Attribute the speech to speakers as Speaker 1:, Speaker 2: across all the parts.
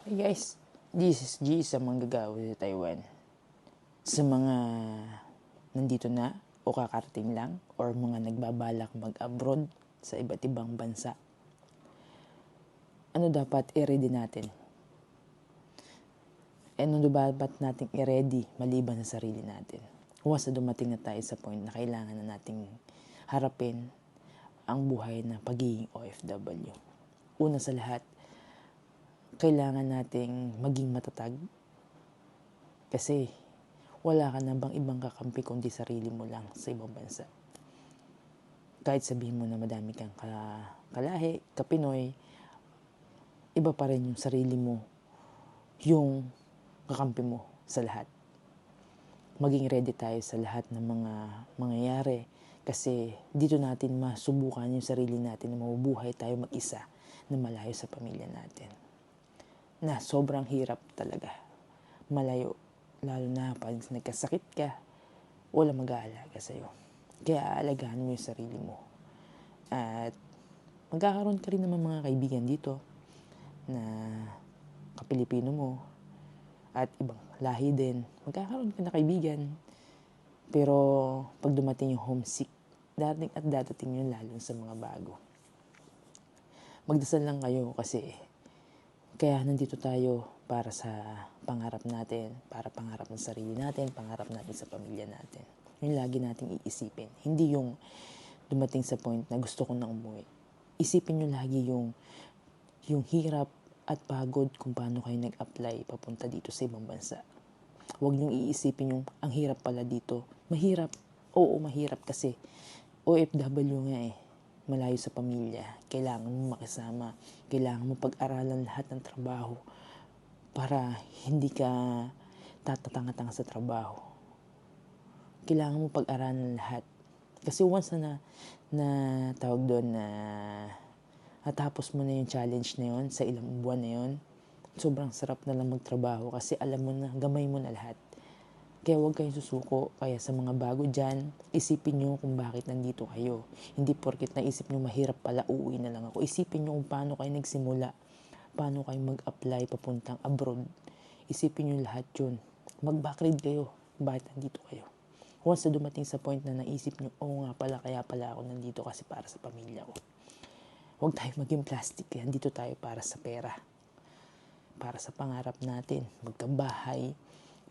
Speaker 1: Hey guys, this is G sa manggagawa sa Taiwan. Sa mga nandito na o kakarating lang or mga nagbabalak mag-abroad sa iba't ibang bansa. Ano dapat i-ready natin? Ano dapat nating i-ready maliban sa sarili natin? Once na dumating na tayo sa point na kailangan na nating harapin ang buhay na pagiging OFW. Una sa lahat, kailangan nating maging matatag kasi wala ka na bang ibang kakampi kundi sarili mo lang sa ibang bansa. Kahit sabihin mo na madami kang ka, kalahi, kapinoy, iba pa rin yung sarili mo, yung kakampi mo sa lahat. Maging ready tayo sa lahat ng mga mangyayari kasi dito natin masubukan yung sarili natin na mabubuhay tayo mag-isa na malayo sa pamilya natin na sobrang hirap talaga. Malayo. Lalo na pag nagkasakit ka, wala mag-aalaga sa'yo. Kaya aalagaan mo yung sarili mo. At magkakaroon ka rin naman mga kaibigan dito na kapilipino mo at ibang lahi din. Magkakaroon ka na kaibigan. Pero pag dumating yung homesick, dating at dadating yun lalo sa mga bago. Magdasal lang kayo kasi kaya nandito tayo para sa pangarap natin, para pangarap ng sarili natin, pangarap natin sa pamilya natin. Yun lagi nating iisipin. Hindi yung dumating sa point na gusto ko na umuwi. Isipin nyo lagi yung, yung hirap at pagod kung paano kayo nag-apply papunta dito sa ibang bansa. Huwag nyo iisipin yung ang hirap pala dito. Mahirap. Oo, mahirap kasi OFW nga eh malayo sa pamilya, kailangan mo makisama, kailangan mo pag-aralan lahat ng trabaho para hindi ka tatatanga-tanga sa trabaho. Kailangan mo pag-aralan lahat. Kasi once na, na tawag doon na natapos mo na yung challenge na yun sa ilang buwan na yun, sobrang sarap na lang magtrabaho kasi alam mo na, gamay mo na lahat. Kaya huwag kayong susuko. Kaya sa mga bago dyan, isipin nyo kung bakit nandito kayo. Hindi porkit naisip nyo mahirap pala, uuwi na lang ako. Isipin nyo kung paano kayo nagsimula. Paano kayo mag-apply papuntang abroad. Isipin nyo lahat yun. Mag-backread kayo. Bakit nandito kayo. Once na dumating sa point na naisip nyo, oo nga pala, kaya pala ako nandito kasi para sa pamilya ko. Huwag tayo maging plastic. Nandito tayo para sa pera. Para sa pangarap natin. Magkabahay,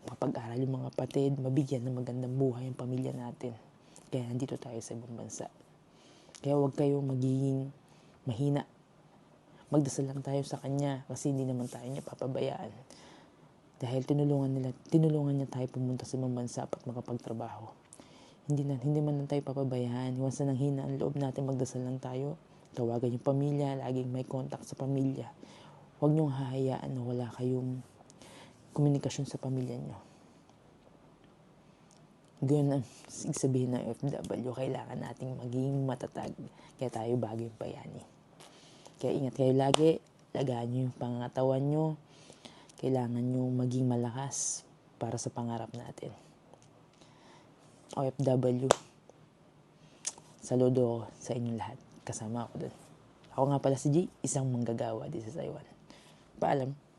Speaker 1: mapag-aral yung mga patid, mabigyan ng magandang buhay ang pamilya natin. Kaya nandito tayo sa ibang bansa. Kaya huwag kayong magiging mahina. Magdasal lang tayo sa Kanya kasi hindi naman tayo niya papabayaan. Dahil tinulungan nila, tinulungan niya tayo pumunta sa ibang bansa at makapagtrabaho. Hindi na, hindi man lang tayo papabayaan. Iwas na nang hina ang loob natin, magdasal lang tayo. Tawagan yung pamilya, laging may contact sa pamilya. Huwag niyong hahayaan na wala kayong komunikasyon sa pamilya nyo. Ganyan ang sabihin ng FW, kailangan nating maging matatag. Kaya tayo bago yung bayani. Kaya ingat kayo lagi, lagaan nyo yung pangatawan nyo. Kailangan nyo maging malakas para sa pangarap natin. OFW, saludo ako sa inyong lahat. Kasama ako dun. Ako nga pala si G, isang manggagawa dito sa Taiwan. Paalam.